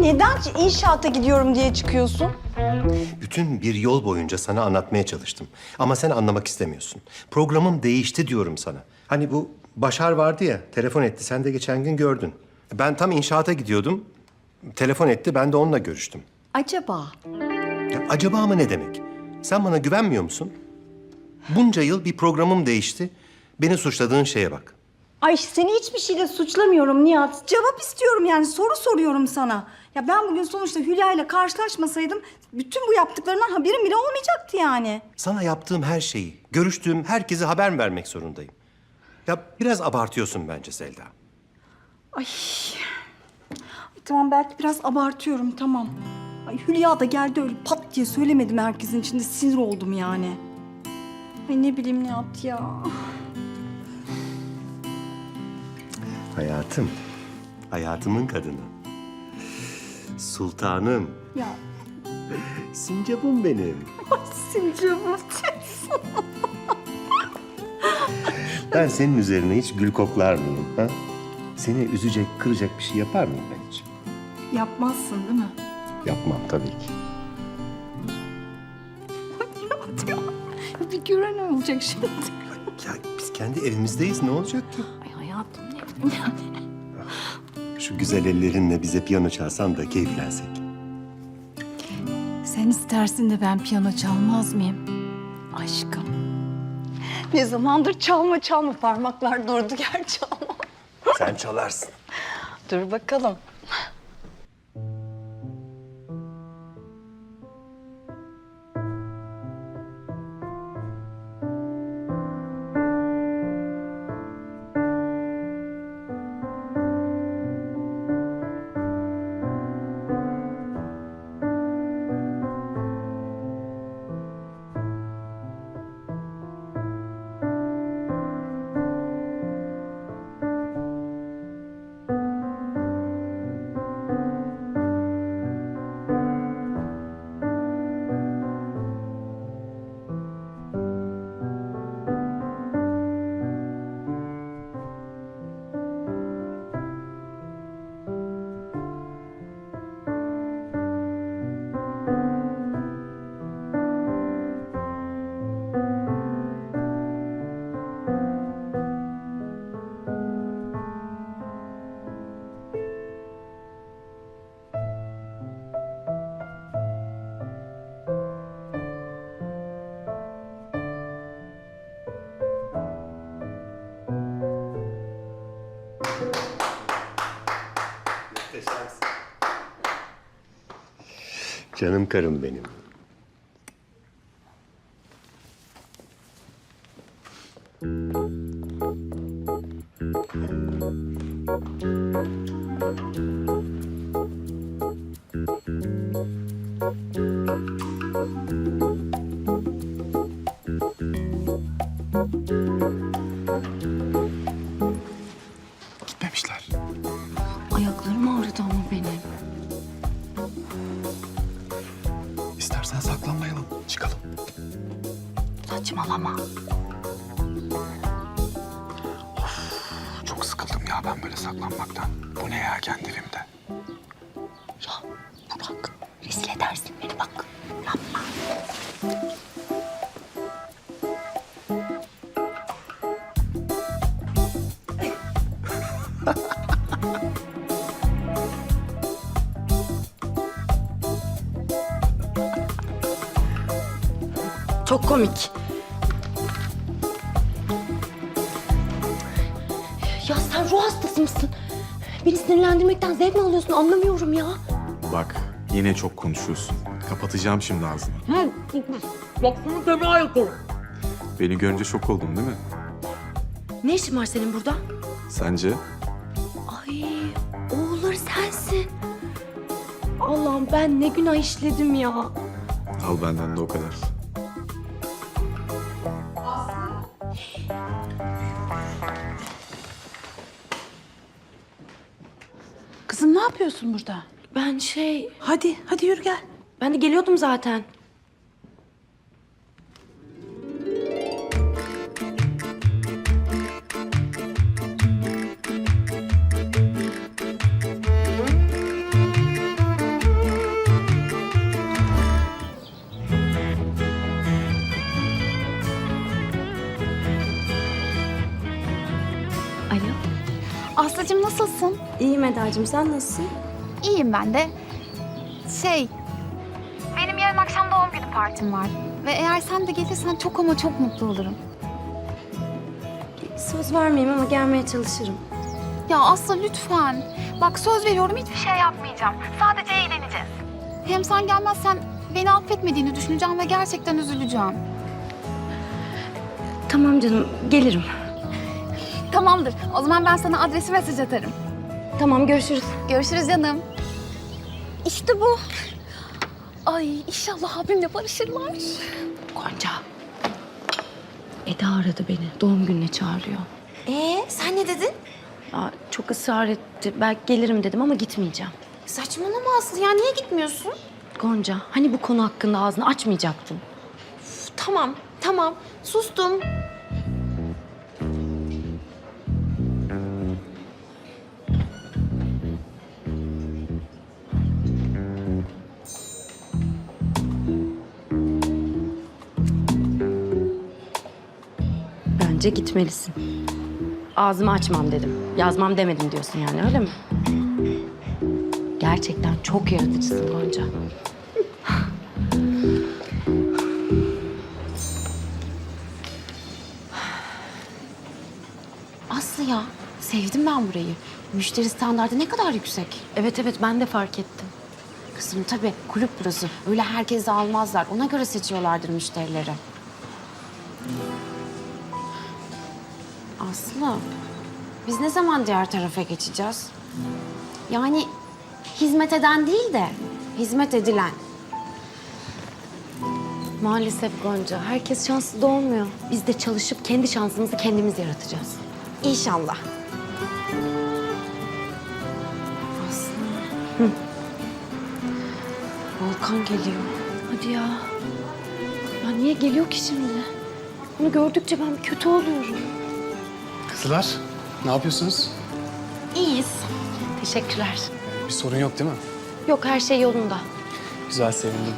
neden inşaata gidiyorum diye çıkıyorsun? Bütün bir yol boyunca sana anlatmaya çalıştım. Ama sen anlamak istemiyorsun. Programım değişti diyorum sana. Hani bu Başar vardı ya, telefon etti. Sen de geçen gün gördün. Ben tam inşaata gidiyordum. Telefon etti, ben de onunla görüştüm. Acaba? Ya acaba mı ne demek? Sen bana güvenmiyor musun? Bunca yıl bir programım değişti. Beni suçladığın şeye bak. Ay seni hiçbir şeyle suçlamıyorum Nihat. Cevap istiyorum yani soru soruyorum sana. Ya ben bugün sonuçta Hülya ile karşılaşmasaydım bütün bu yaptıklarından haberim bile olmayacaktı yani. Sana yaptığım her şeyi, görüştüğüm herkese haber vermek zorundayım. Ya biraz abartıyorsun bence Selda. Ay. Ay, Tamam belki biraz abartıyorum tamam. Ay Hülya da geldi öyle pat diye söylemedim herkesin içinde sinir oldum yani. Ay ne bileyim Nihat ya. Hayatım, hayatımın kadını. Sultanım, Ya sincapım benim. sincapım. Ben senin üzerine hiç gül koklar mıyım? Ha? Seni üzecek, kıracak bir şey yapar mıyım ben hiç? Yapmazsın değil mi? Yapmam tabii ki. Ya. Bir gören olacak şimdi? Ya biz kendi evimizdeyiz, ne olacak ki? Ay Şu güzel ellerinle bize piyano çalsan da keyiflensek. Sen istersin de ben piyano çalmaz mıyım? Aşkım. Ne zamandır çalma çalma parmaklar durdu gerçi ama. Sen çalarsın. Dur bakalım. Canım karım benim. Çok komik. Ya sen ruh hastası mısın? Beni sinirlendirmekten zevk mi alıyorsun anlamıyorum ya. Bak yine çok konuşuyorsun. Kapatacağım şimdi ağzını. Baksana fena yaparım. Beni görünce şok oldun değil mi? Ne işin var senin burada? Sence? Allah'ım ben ne günah işledim ya. Al benden de o kadar. Kızım ne yapıyorsun burada? Ben şey, Hadi, hadi yürü gel. ben de geliyordum zaten. İyiyim Eda'cığım sen nasılsın? İyiyim ben de. Şey... Benim yarın akşam doğum günü partim var. Ve eğer sen de gelirsen çok ama çok mutlu olurum. Söz vermeyeyim ama gelmeye çalışırım. Ya Aslı lütfen. Bak söz veriyorum hiçbir şey yapmayacağım. Sadece eğleneceğiz. Hem sen gelmezsen beni affetmediğini düşüneceğim ve gerçekten üzüleceğim. Tamam canım gelirim. Tamamdır. O zaman ben sana adresi mesaj atarım. Tamam görüşürüz. Görüşürüz canım. İşte bu. Ay inşallah abimle barışırlar. Gonca. Eda aradı beni. Doğum gününe çağırıyor. Ee, sen ne dedin? Aa, çok ısrar etti. Belki gelirim dedim ama gitmeyeceğim. Saçmalama Aslı ya, niye gitmiyorsun? Gonca hani bu konu hakkında ağzını açmayacaktın. Üf, tamam, tamam. Sustum. Bence gitmelisin. Ağzımı açmam dedim. Yazmam demedim diyorsun yani öyle mi? Gerçekten çok yaratıcısın Gonca. Aslı ya, sevdim ben burayı. Müşteri standardı ne kadar yüksek. Evet evet ben de fark ettim. Kızım tabii kulüp burası. Öyle herkese almazlar. Ona göre seçiyorlardır müşterileri. Aslı, biz ne zaman diğer tarafa geçeceğiz? Yani hizmet eden değil de hizmet edilen. Maalesef Gonca herkes şanslı doğmuyor. Biz de çalışıp kendi şansımızı kendimiz yaratacağız. İnşallah. Aslı. Volkan geliyor. Hadi ya. Ya niye geliyor ki şimdi? Onu gördükçe ben kötü oluyorum. Kızlar, ne yapıyorsunuz? İyiyiz. Teşekkürler. Bir sorun yok değil mi? Yok her şey yolunda. Güzel, sevindim.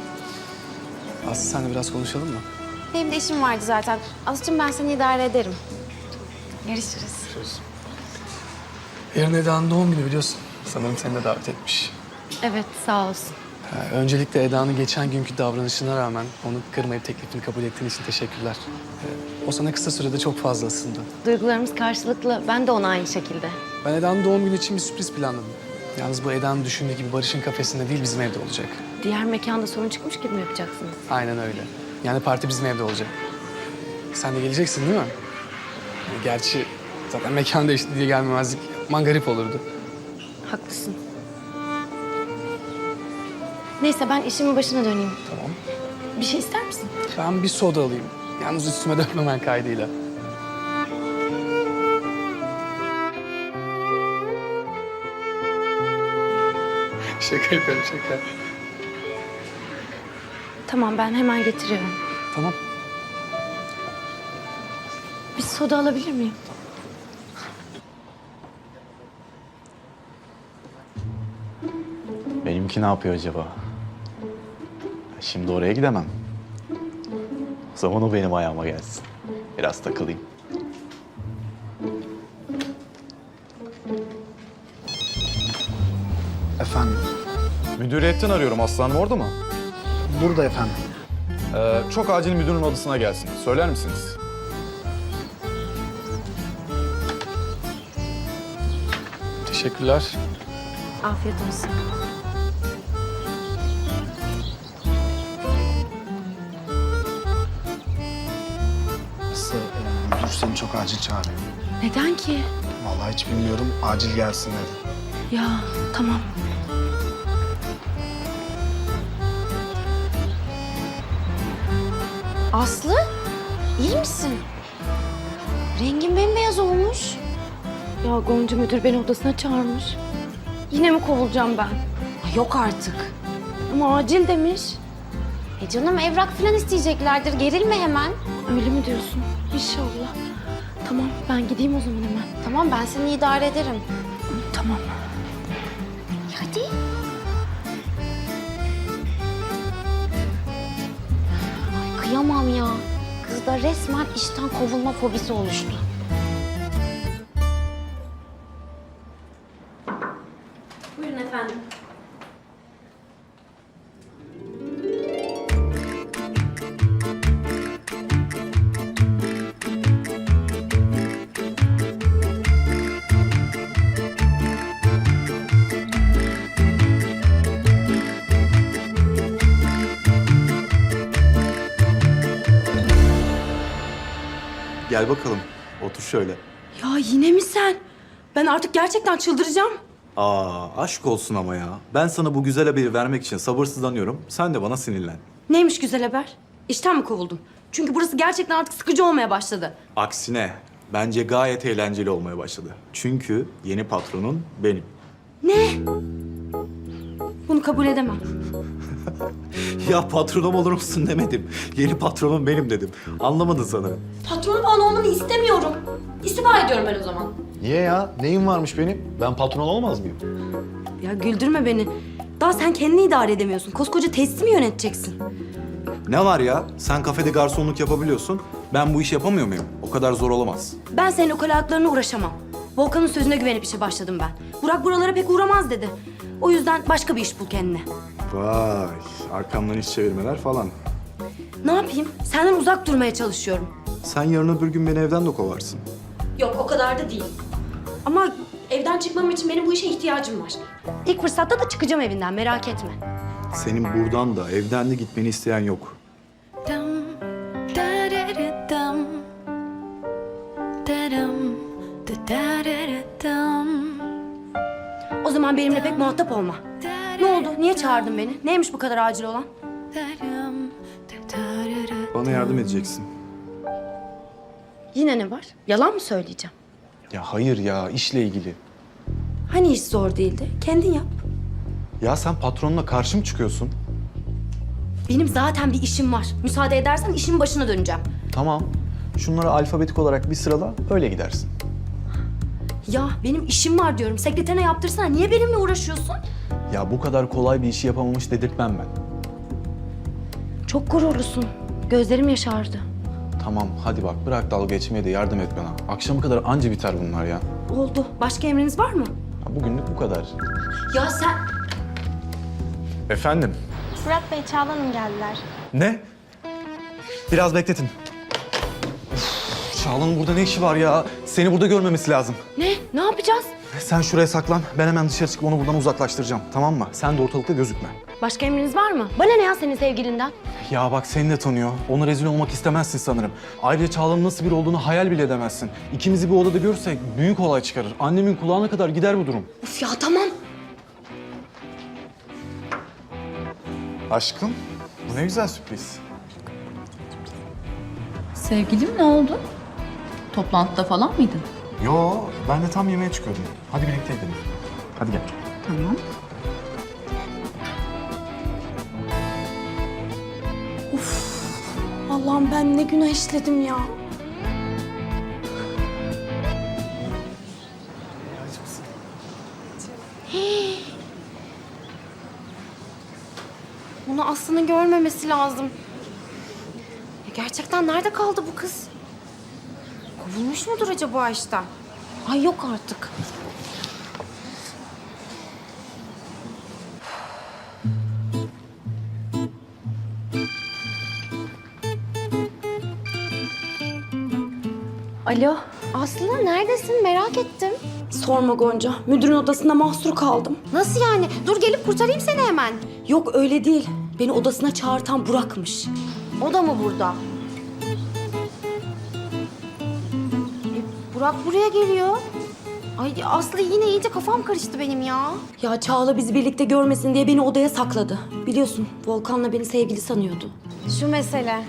Aslı senle biraz konuşalım mı? Benim de işim vardı zaten. Aslıcığım ben seni idare ederim. Görüşürüz. Yarın Eda'nın doğum günü biliyorsun. Sanırım seni de davet etmiş. Evet sağ olsun. Öncelikle Eda'nın geçen günkü davranışına rağmen onu kırmayıp teklifini kabul ettiğin için teşekkürler. Ee, o sana kısa sürede çok fazla ısındı. Duygularımız karşılıklı. Ben de ona aynı şekilde. Ben Eda'nın doğum günü için bir sürpriz planladım. Yalnız bu Eda'nın düşündüğü gibi Barış'ın kafesinde değil bizim evde olacak. Diğer mekanda sorun çıkmış gibi mi yapacaksınız? Aynen öyle. Yani parti bizim evde olacak. Sen de geleceksin değil mi? Yani gerçi zaten mekan değişti diye gelmemezlik yapman garip olurdu. Haklısın. Neyse ben işimin başına döneyim. Tamam. Bir şey ister misin? Ben bir soda alayım. Yalnız üstüme dökmemen kaydıyla. şaka yapıyorum şaka. Tamam ben hemen getiriyorum. Tamam. Bir soda alabilir miyim? Benimki ne yapıyor acaba? Şimdi oraya gidemem. O zaman o benim ayağıma gelsin. Biraz takılayım. Efendim, Müdüriyetten arıyorum aslanım orada mı? burada efendim. Ee, çok acil müdürün odasına gelsin. Söyler misiniz? Teşekkürler. Afiyet olsun. Aslı, e, müdür seni çok acil çağırıyor. Neden ki? Vallahi hiç bilmiyorum, acil gelsin dedi. Ya tamam. Aslı, iyi misin? Rengin bembeyaz olmuş. Ya Gonca müdür beni odasına çağırmış. Yine mi kovulacağım ben? Ay, Yok artık. Ama acil demiş. E canım evrak falan isteyeceklerdir. Gerilme hemen. Öyle mi diyorsun? İnşallah. Tamam ben gideyim o zaman hemen. Tamam ben seni idare ederim. Tamam. Hadi. Ay kıyamam ya. Kızda resmen işten kovulma fobisi oluştu. Şöyle. Ya yine mi sen? Ben artık gerçekten çıldıracağım. Aa, aşk olsun ama ya. Ben sana bu güzel haberi vermek için sabırsızlanıyorum. Sen de bana sinirlen. Neymiş güzel haber? İşten mi kovuldum? Çünkü burası gerçekten artık sıkıcı olmaya başladı. Aksine bence gayet eğlenceli olmaya başladı. Çünkü yeni patronun benim. Ne? Bunu kabul edemem. Ya patronum olur musun demedim. Yeni patronum benim dedim. Anlamadın sanırım. Patron falan olmanı istemiyorum. İstifa ediyorum ben o zaman. Niye ya? Neyim varmış benim? Ben patron olmaz mıyım? Ya güldürme beni. Daha sen kendini idare edemiyorsun. Koskoca tesisi mi yöneteceksin? Ne var ya? Sen kafede garsonluk yapabiliyorsun. Ben bu işi yapamıyor muyum? O kadar zor olamaz. Ben senin o hayatlarına uğraşamam. Volkan'ın sözüne güvenip işe başladım ben. Burak buralara pek uğramaz dedi. O yüzden başka bir iş bul kendine. Vay, arkamdan iş çevirmeler falan. Ne yapayım? Senden uzak durmaya çalışıyorum. Sen yarın öbür gün beni evden de kovarsın. Yok o kadar da değil. Ama evden çıkmam için benim bu işe ihtiyacım var. İlk fırsatta da çıkacağım evinden merak etme. Senin buradan da evden de gitmeni isteyen yok. O zaman benimle pek muhatap olma. Ne oldu? Niye çağırdın beni? Neymiş bu kadar acil olan? Bana yardım edeceksin. Yine ne var? Yalan mı söyleyeceğim? Ya hayır ya, işle ilgili. Hani iş zor değildi? Kendin yap. Ya sen patronla karşı mı çıkıyorsun? Benim zaten bir işim var. Müsaade edersen işin başına döneceğim. Tamam. Şunları alfabetik olarak bir sırala, öyle gidersin. Ya benim işim var diyorum. Sekreterine yaptırsana. Niye benimle uğraşıyorsun? Ya bu kadar kolay bir işi yapamamış dedirtmem ben. Çok gururlusun. Gözlerim yaşardı. Tamam, hadi bak bırak dalga geçmeye de yardım et bana. Akşama kadar anca biter bunlar ya. Oldu. Başka emriniz var mı? ya bugünlük bu kadar. Ya sen... Efendim? Fırat Bey, Çağla Hanım geldiler. Ne? Biraz bekletin. Çağla'nın burada ne işi var ya? Seni burada görmemesi lazım. Ne? Ne yapacağız? Sen şuraya saklan. Ben hemen dışarı çıkıp onu buradan uzaklaştıracağım. Tamam mı? Sen de ortalıkta gözükme. Başka emriniz var mı? Bana ne ya senin sevgilinden? Ya bak seni de tanıyor. Ona rezil olmak istemezsin sanırım. Ayrıca Çağla'nın nasıl biri olduğunu hayal bile edemezsin. İkimizi bir odada görürsek büyük olay çıkarır. Annemin kulağına kadar gider bu durum. Uf ya tamam. Aşkım, bu ne güzel sürpriz. Sevgilim ne oldu? Toplantıda falan mıydın? Yo, ben de tam yemeğe çıkıyordum. Hadi birlikte gidelim. Hadi gel. Tamam. Allah'ım ben ne günah işledim ya. Bunu Aslı'nın görmemesi lazım. Ya gerçekten nerede kaldı bu kız? Kovulmuş mudur acaba işten? Ay yok artık. Alo. Aslı neredesin merak ettim. Sorma Gonca. Müdürün odasında mahsur kaldım. Nasıl yani? Dur gelip kurtarayım seni hemen. Yok öyle değil. Beni odasına çağırtan Burak'mış. O da mı burada? Burak buraya geliyor. Ay Aslı yine iyice kafam karıştı benim ya. Ya Çağla bizi birlikte görmesin diye beni odaya sakladı. Biliyorsun Volkan'la beni sevgili sanıyordu. Şu mesele.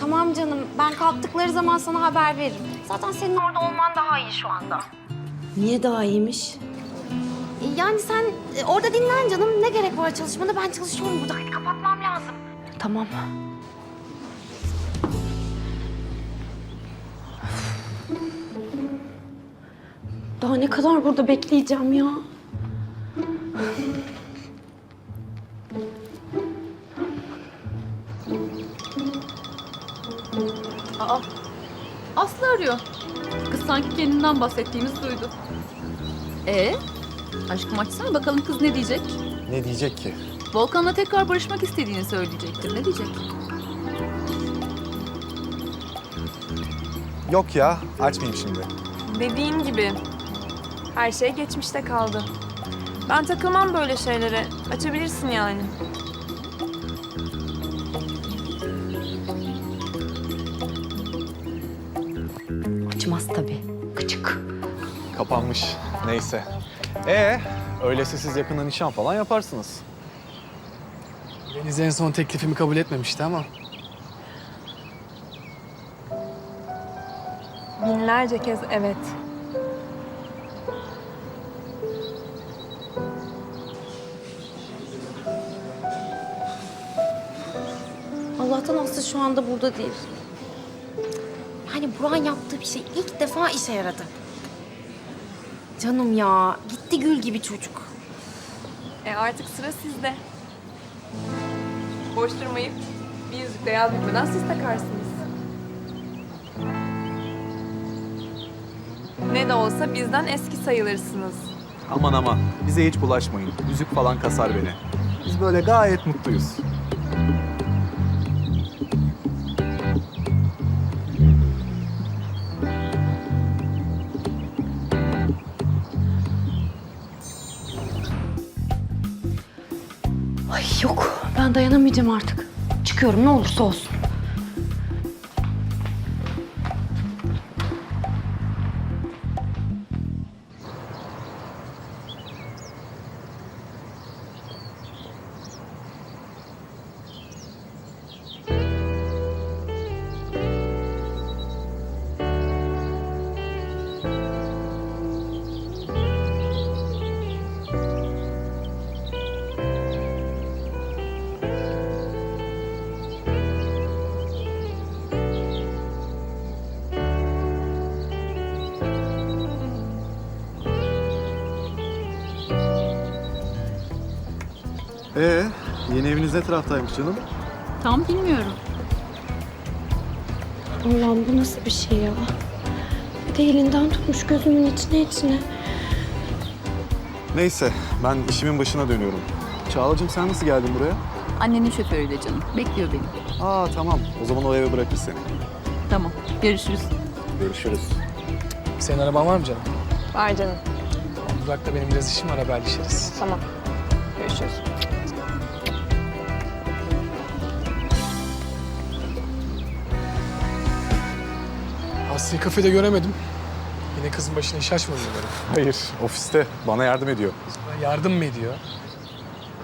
Tamam canım ben kalktıkları zaman sana haber veririm. Zaten senin orada olman daha iyi şu anda. Niye daha iyiymiş? E, Yani sen e, orada dinlen canım. Ne gerek var çalışmana? Ben çalışıyorum burada. Hadi kapatmam lazım. Tamam. Daha ne kadar burada bekleyeceğim ya? Aslı arıyor. Kız sanki kendinden bahsettiğimizi duydu. E, aşkım açsana bakalım kız ne diyecek? Ne diyecek ki? Volkan'la tekrar barışmak istediğini söyleyecektir. Ne diyecek? Yok ya, açmayayım şimdi. Dediğin gibi. Her şey geçmişte kaldı. Ben takılmam böyle şeylere. Açabilirsin yani. Kaçmaz tabii. Gıcık. Kapanmış. Neyse. Ee, öyleyse siz yakında nişan falan yaparsınız. Deniz en son teklifimi kabul etmemişti ama Binlerce kez evet. Anda burada değil. Yani Burak'ın yaptığı bir şey ilk defa işe yaradı. Canım ya, gitti gül gibi çocuk. E artık sıra sizde. Boş durmayıp bir yüzük de yaz bitmeden siz takarsınız. Ne de olsa bizden eski sayılırsınız. Aman aman, bize hiç bulaşmayın. Yüzük falan kasar beni. Biz böyle gayet mutluyuz. Dayanamayacağım artık. Çıkıyorum ne olursa olsun. Ee, yeni eviniz ne taraftaymış canım? Tam bilmiyorum. Allah'ım bu nasıl bir şey ya? Bir de elinden tutmuş gözümün içine içine. Neyse, ben işimin başına dönüyorum. Çağla'cığım sen nasıl geldin buraya? Annenin şoförüyle canım. Bekliyor beni. Aa tamam, o zaman o eve bırakır seni. Tamam. Görüşürüz. Görüşürüz. senin araban var mı canım? Var canım. Burak'ta benim biraz işim var haberleşiriz. Tamam. Görüşürüz. Aslı'yı kafede göremedim. Yine kızın başına iş açmadı umarım. Hayır, ofiste. Bana yardım ediyor. Yardım mı ediyor?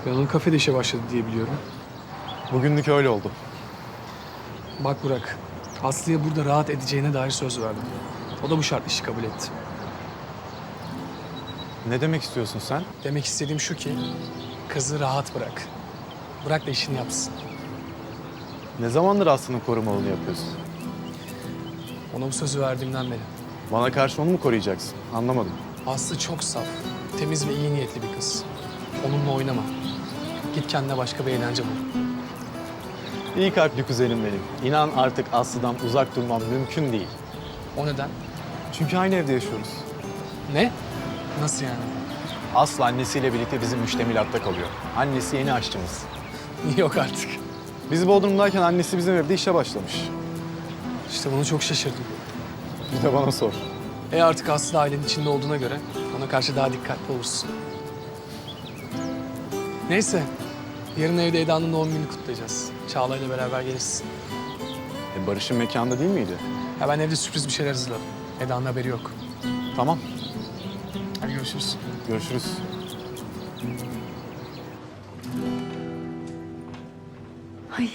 Ben onun kafede işe başladı diye biliyorum. Bugünlük öyle oldu. Bak Burak, Aslı'ya burada rahat edeceğine dair söz verdim. O da bu şart işi kabul etti. Ne demek istiyorsun sen? Demek istediğim şu ki, kızı rahat bırak. Bırak da işini yapsın. Ne zamandır Aslı'nın korumalığını yapıyorsun? Ona bu sözü verdiğimden beri. Bana karşı onu mu koruyacaksın? Anlamadım. Aslı çok saf, temiz ve iyi niyetli bir kız. Onunla oynama. Git kendine başka bir eğlence bul. İyi kalpli kuzenim benim. İnan artık Aslı'dan uzak durmam mümkün değil. O neden? Çünkü aynı evde yaşıyoruz. Ne? Nasıl yani? Aslı annesiyle birlikte bizim müştemilatta kalıyor. Annesi yeni aşçımız. Yok artık. Biz Bodrum'dayken annesi bizim evde işe başlamış. İşte bunu çok şaşırdım. Bir de bana sor. E artık Aslı ailenin içinde olduğuna göre ona karşı daha dikkatli olursun. Neyse. Yarın evde Eda'nın doğum gününü kutlayacağız. Çağla ile beraber gelirsin. E Barış'ın mekanda değil miydi? Ya ben evde sürpriz bir şeyler hazırladım. Eda'nın haberi yok. Tamam, Hadi görüşürüz. görüşürüz. Ay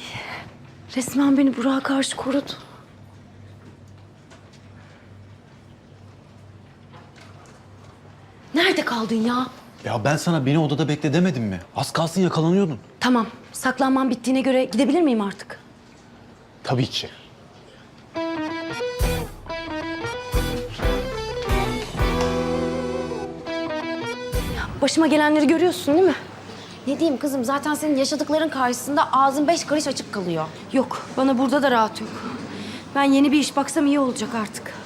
resmen beni Burak'a karşı korudu. Nerede kaldın ya? Ya ben sana beni odada bekle demedim mi? Az kalsın yakalanıyordun. Tamam, saklanmam bittiğine göre gidebilir miyim artık? Tabii ki. Başıma gelenleri görüyorsun değil mi? Ne diyeyim kızım zaten senin yaşadıkların karşısında ağzın beş karış açık kalıyor. Yok, bana burada da rahat yok. Ben yeni bir iş baksam iyi olacak artık.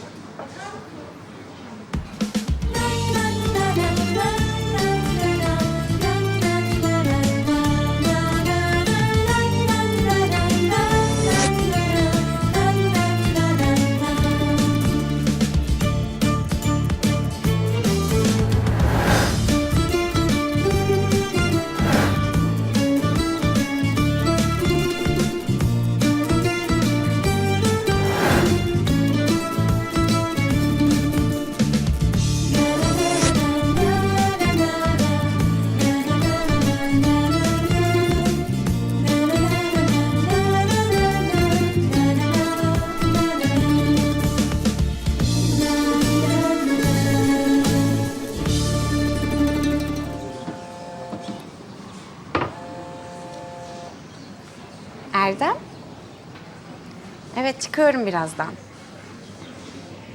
Evet çıkıyorum birazdan.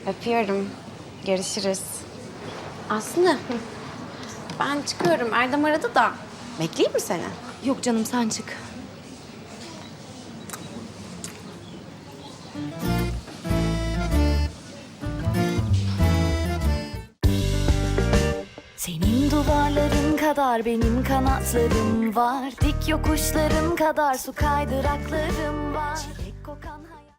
Öpüyorum. Görüşürüz. Aslı. Ben çıkıyorum. Erdem aradı da. Bekleyeyim mi seni? Yok canım sen çık. Senin duvarların kadar benim kanatlarım var Dik yokuşların kadar su kaydıraklarım var Çilek kokan